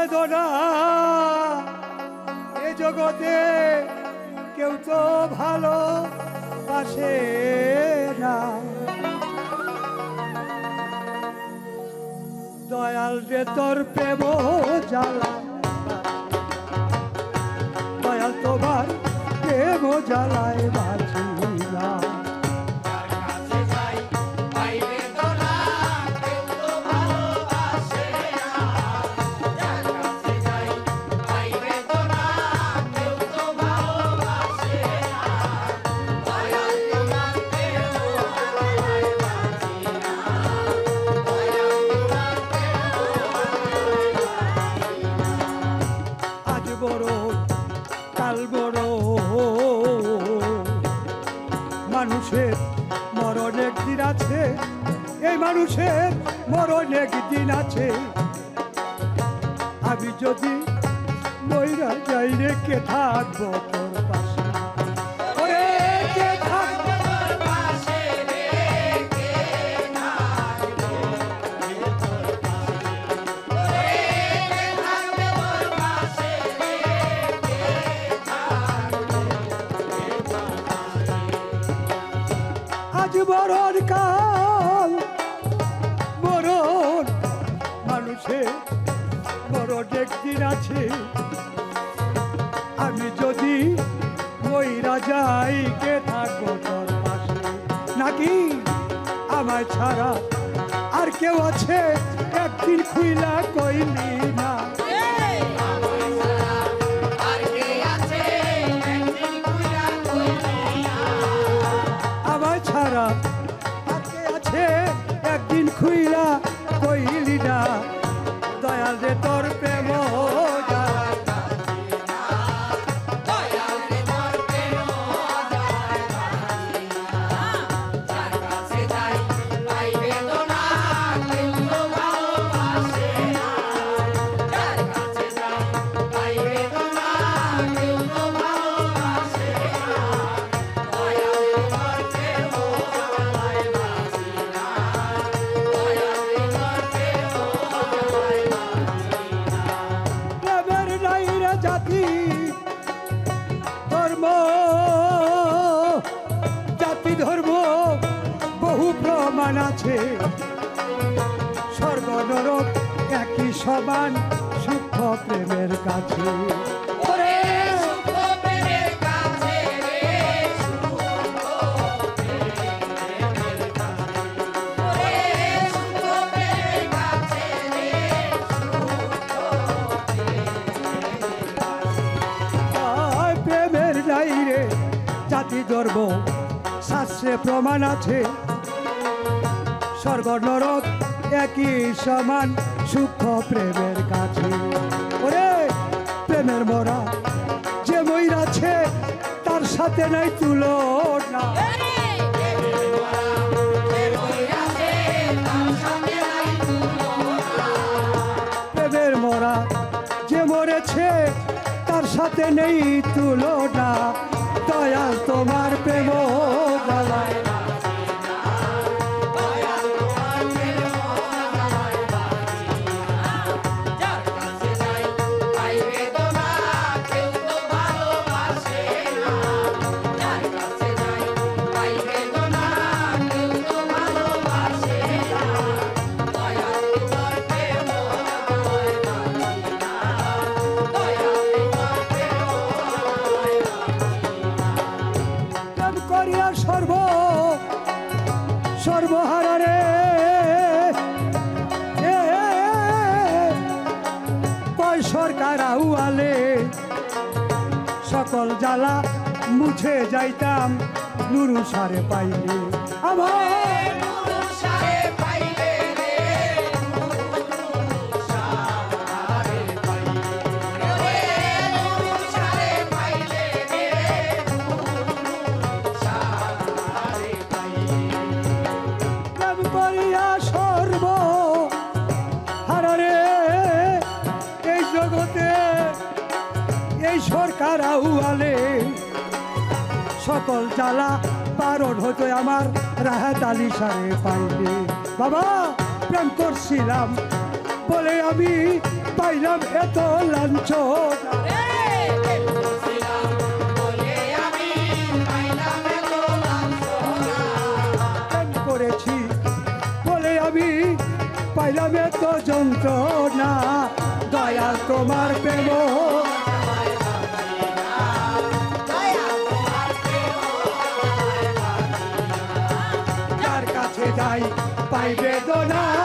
বেদনা। এ জগতে কেউ তো ভালো পাশে না। দয়াল রে তোর প্রেম জ্বালা। দয়াল তোমার প্রেম জ্বালায় বাঁচি মানুষের মরণ একদিন আছে। এই মানুষের মরণ একদিন আছে। আমি যদি মইরা যাই রেখে থাকব একদিন আছে। আমি যদি ওই রাজাই কে থাকব তোর পাশে, নাকি আমার ছাড়া আর কেউ আছে? একদিন খুইলা কইলি না। প্রমাণ আছে। স্বর্গ নরক একই সমান সূক্ষ্ম প্রেমের কাছে। জাতি ধর্ম শাস্ত্রে প্রমাণ আছে। স্বর্গ নরক একই সমান সূক্ষ্ম প্রেমের কাছে। ওরে, প্রেমের মরা যে ময়রাছে তার সাথে নাই তুলনা। প্রেমের মরা যে মরেছে, তার সাথে নেই তুলনা। জ্বালা মুছে যাইতাম নুরু সারে পাইলে। আমার সরকার আউয়ালে সকল জ্বালা হতো আমার রাহাত আলী সারে বাবা প্রেম করছিলাম বলে আমি পাইলাম এত করেছি পাইলাম এত যন্ত্রণা। দয়াল তোমার প্রেম কাছে পাইবে পাই